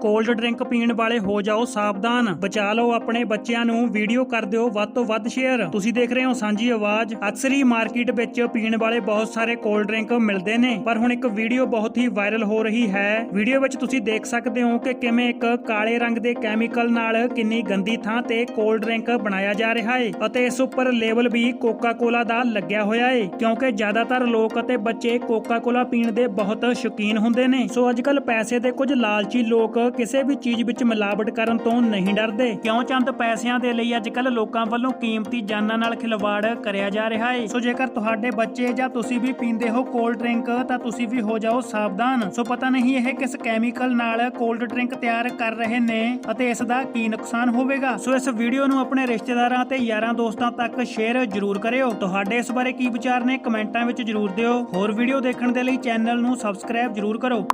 Cold drink ਪੀਣ ਵਾਲੇ ਹੋ ਜਾਓ ਸਾਵਧਾਨ। ਬਚਾ ਲਓ ਆਪਣੇ ਬੱਚਿਆਂ ਨੂੰ, ਵੀਡੀਓ ਕਰ ਦਿਓ, ਵੱਧ ਤੋਂ ਵੱਧ ਸ਼ੇਅਰ। ਤੁਸੀਂ ਦੇਖ ਰਹੇ ਹੋ ਸਾਂਝੀ ਆਵਾਜ਼। ਅਕਸਰ ਹੀ ਮਾਰਕੀਟ ਵਿੱਚ ਪੀਣ ਵਾਲੇ ਬਹੁਤ ਸਾਰੇ ਕੋਲਡ ਡਰਿੰਕ ਮਿਲਦੇ ਨੇ। ਪਰ ਹੁਣ ਇੱਕ ਵੀਡੀਓ ਬਹੁਤ ਹੀ ਵਾਇਰਲ ਹੋ ਰਹੀ ਹੈ। ਵੀਡੀਓ ਵਿੱਚ ਤੁਸੀਂ ਦੇਖ ਸਕਦੇ ਹੋ ਕਿ ਕਿਵੇਂ ਇੱਕ ਕਾਲੇ ਰੰਗ ਦੇ ਕੈਮੀਕਲ ਨਾਲ ਕਿੰਨੀ ਗੰਦੀ ਥਾਂ ਤੇ ਕੋਲਡ ਡਰਿੰਕ ਬਣਾਇਆ ਜਾ ਰਿਹਾ ਹੈ ਅਤੇ ਇਸ ਉੱਪਰ ਲੇਬਲ ਵੀ ਕੋਕਾ ਕੋਲਾ ਦਾ ਲੱਗਿਆ ਹੋਇਆ ਹੈ ਕਿਉਂਕਿ ਜ਼ਿਆਦਾਤਰ ਲੋਕ ਅਤੇ ਬੱਚੇ ਕੋਕਾ ਕੋਲਾ ਪੀਣ ਦੇ ਬਹੁਤ ਸ਼ੌਕੀਨ ਹੁੰਦੇ ਨੇ। ਸੋ ਅੱਜ ਕੱਲ ਪੈਸੇ ਦੇ ਕੁਝ ਲਾਲਚੀ ਲੋਕ ਕਿਸੇ ਵੀ ਚੀਜ਼ ਵਿੱਚ ਮਿਲਾਵਟ ਕਰਨ ਤੋਂ ਨਹੀਂ ਡਰਦੇ। ਕਿਉਂ ਚੰਦ ਪੈਸਿਆਂ ਦੇ ਲਈ ਅੱਜ ਕੱਲ ਲੋਕਾਂ ਵੱਲੋਂ ਕੀਮਤੀ ਜਾਨਾਂ ਨਾਲ ਖਿਲਵਾੜ ਕਰਿਆ ਜਾ ਰਿਹਾ ਹੈ ਸੋ ਜੇਕਰ ਤੁਹਾਡੇ ਬੱਚੇ ਜਾਂ ਤੁਸੀਂ ਵੀ ਪੀਂਦੇ ਹੋ ਕੋਲਡ ਡਰਿੰਕ, ਤਾਂ ਤੁਸੀਂ ਵੀ ਹੋ ਜਾਓ ਸਾਵਧਾਨ। ਸੋ ਪਤਾ ਨਹੀਂ ਇਹ ਕਿਸ ਕੈਮੀਕਲ ਨਾਲ ਕੋਲਡ ਡਰਿੰਕ ਤਿਆਰ ਕਰ ਰਹੇ ਨੇ ਅਤੇ ਇਸ ਦਾ ਕੀ ਨੁਕਸਾਨ ਹੋਵੇਗਾ। ਸੋ ਇਸ ਵੀਡੀਓ ਨੂੰ ਆਪਣੇ ਰਿਸ਼ਤੇਦਾਰਾਂ ਤੇ ਯਾਰਾਂ ਦੋਸਤਾਂ ਤੱਕ ਸ਼ੇਅਰ ਜ਼ਰੂਰ ਕਰਿਓ। ਤੁਹਾਡੇ ਇਸ ਬਾਰੇ ਕੀ ਵਿਚਾਰ ਨੇ ਕਮੈਂਟਾਂ ਵਿੱਚ ਜ਼ਰੂਰ ਦਿਓ। ਹੋਰ ਵੀਡੀਓ ਦੇਖਣ ਦੇ ਲਈ ਚੈਨਲ ਨੂੰ ਸਬਸਕ੍ਰਾਈਬ ਜ਼ਰੂਰ ਕਰੋ।